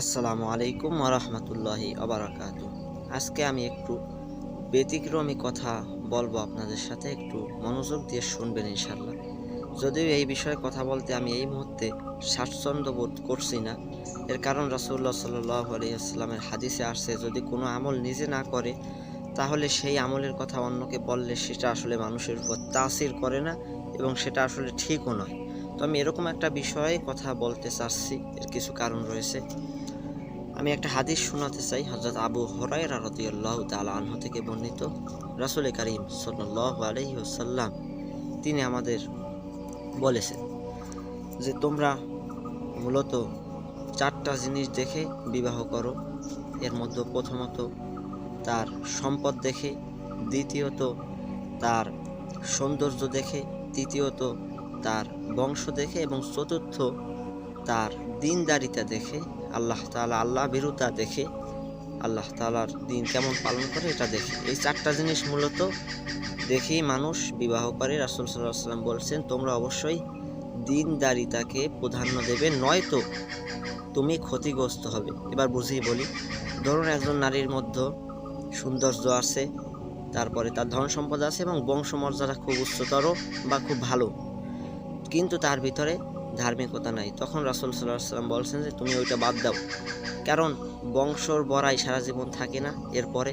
আসসালামু আলাইকুম ওরহমতুল্লাহি আবরাকাত আজকে আমি একটু ব্যতিক্রমী কথা বলব আপনাদের সাথে, একটু মনোযোগ দিয়ে শুনবেন ইনশাল্লাহ যদিও এই বিষয়ে কথা বলতে আমি এই মুহূর্তে স্বাচ্ছন্দ্য বোধ করছি না। এর কারণ রাসুল্লাহ সাল্লাহ আলিয়াস্লামের হাদিসে আসছে, যদি কোনো আমল নিজে না করে, তাহলে সেই আমলের কথা অন্যকে বললে সেটা আসলে মানুষের উপর তাসির করে না এবং সেটা আসলে ঠিকও নয়। তো আমি এরকম একটা বিষয়ে কথা বলতে চাচ্ছি, এর কিছু কারণ রয়েছে। আমি একটা হাদিস শোনাতে চাই হজরত আবু হরাইরা রদিয়াল্লাহ তালা আনহ থেকে বর্ণিত। রাসুল করিম সাল্লাহ আলহি ওসাল্লাম তিনি আমাদের বলেছেন যে, তোমরা মূলত চারটা জিনিস দেখে বিবাহ করো। এর মধ্যে প্রথমত তার সম্পদ দেখে, দ্বিতীয়ত তার সৌন্দর্য দেখে, তৃতীয়ত তার বংশ দেখে, এবং চতুর্থ তার দিনদারিতা দেখে, আল্লাহ তালা আল্লাহ বিরুতা দেখে, আল্লাহ তালার দিন কেমন পালন করে এটা দেখে। এই চারটা জিনিস মূলত দেখেই মানুষ বিবাহ করে। রাসুল সাল্লাহ সাল্লাম বলছেন, তোমরা অবশ্যই দিনদারিতাকে প্রাধান্য দেবে, নয়তো তুমি ক্ষতিগ্রস্ত হবে। এবার বুঝিয়ে বলি, ধরুন একজন নারীর মধ্যে সৌন্দর্য আছে, তারপরে তার ধন সম্পদ আছে এবং বংশমর্যাদা খুব উচ্চতর বা খুব ভালো। কিন্তু তার ভিতরে ধার্মিকতা নাই। তখন রাসুল সাল্লাহ সাল্লাম বলছেন যে, তুমি ওইটা বাদ দাও। কারণ বংশর বড়াই সারা জীবন থাকে না। এরপরে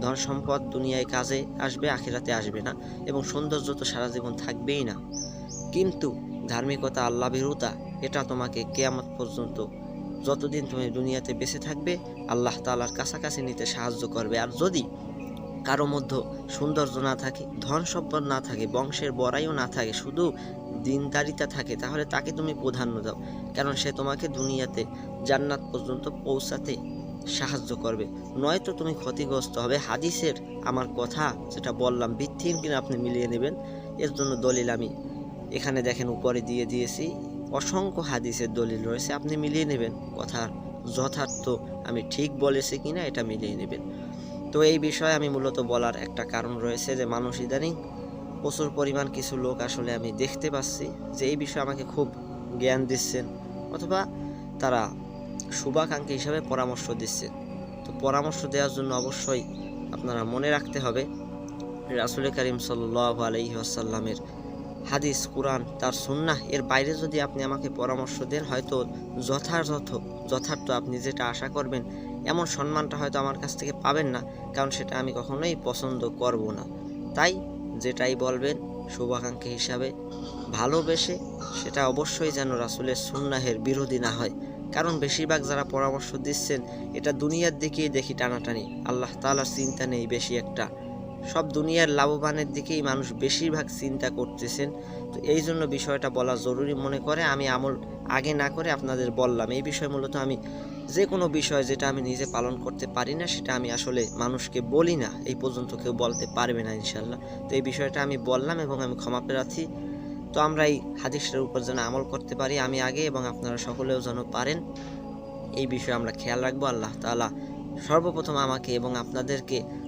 ধন সম্পদ দুনিয়ায় কাজে আসবে, আখিরাতে আসবে না এবং সৌন্দর্য তো সারা জীবন থাকবেই না। কিন্তু ধার্মিকতা আল্লাহ বিরুতা এটা তোমাকে কেয়ামত পর্যন্ত যতদিন তুমি দুনিয়াতে বেঁচে থাকবে, আল্লাহ তালার কাছাকাছি নিতে সাহায্য করবে। আর যদি কারও মধ্যে সৌন্দর্য না থাকে, ধন সম্পদ না থাকে, বংশের বড়াইও না থাকে, শুধু দিনদারিতা থাকে, তাহলে তাকে তুমি প্রাধান্য দাও। কারণ সে তোমাকে দুনিয়াতে, জান্নাত পর্যন্ত পৌঁছাতে সাহায্য করবে। নয়তো তুমি ক্ষতিগ্রস্ত হবে। হাদিসের আমার কথা, যেটা বললাম, ভিত্তিহীন কিনা আপনি মিলিয়ে নেবেন, এর জন্য দলিল আমি এখানে দেখেন, উপরে দিয়ে দিয়েছি। অসংখ্য হাদিসের দলিল রয়েছে, আপনি মিলিয়ে নেবেন। কথার যথার্থ, আমি ঠিক বলেছি কিনা, এটা মিলিয়ে নেবেন। তো এই বিষয়ে আমি মূলত বলার একটা কারণ রয়েছে যে, মানুষ ইদানিং প্রচুর পরিমাণ কিছু লোক আসলে আমি দেখতে পাচ্ছি যে এই বিষয়ে আমাকে খুব জ্ঞান দিচ্ছেন অথবা তারা শুভাকাঙ্ক্ষী হিসাবে পরামর্শ দিচ্ছেন। তো পরামর্শ দেওয়ার জন্য অবশ্যই আপনারা মনে রাখতে হবে, রাসুল করিম সাল্লাহ আলহি আসাল্লামের হাদিস, কোরআন, তার সুন্নাহ, এর বাইরে যদি আপনি আমাকে পরামর্শ দেন, হয়তো যথাযথ, যথার্থ আপনি যেটা আশা করবেন, এমন সম্মানটা হয়তো আমার কাছ থেকে পাবেন না, কারণ সেটা আমি কখনোই পছন্দ করব না। তাই যেটাই বলবেন শুভাকাঙ্ক্ষী হিসাবে। ভালোবেসে সেটা অবশ্যই যেন রাসুলের সুন্নাহের বিরোধী না হয়। কারণ বেশিরভাগ যারা পরামর্শ দিচ্ছেন, এটা দুনিয়ার দিকেই দেখি টানাটানি। আল্লাহ তালার চিন্তা নেই বেশি একটা। সব দুনিয়ার লাভবানের দিকেই মানুষ বেশিরভাগ চিন্তা করতেছেন। তো এই জন্য বিষয়টা বলা জরুরি মনে করে, আমি আমল আগে না করে আপনাদের বললাম। এই বিষয় মূলত আমি যে কোনো বিষয় যেটা আমি নিজে পালন করতে পারি না, সেটা আমি আসলে মানুষকে বলি না। এই পর্যন্ত কেউ বলতে পারবে না ইনশাল্লাহ তো এই বিষয়টা আমি বললাম এবং আমি ক্ষমা প্রার্থী তো আমরা এই হাদিসটার উপর যেন আমল করতে পারি, আমি আগে এবং আপনারা সকলেও যেন পারেন, এই বিষয়ে আমরা খেয়াল রাখব। আল্লাহ তালা সর্বপ্রথম আমাকে এবং আপনাদেরকে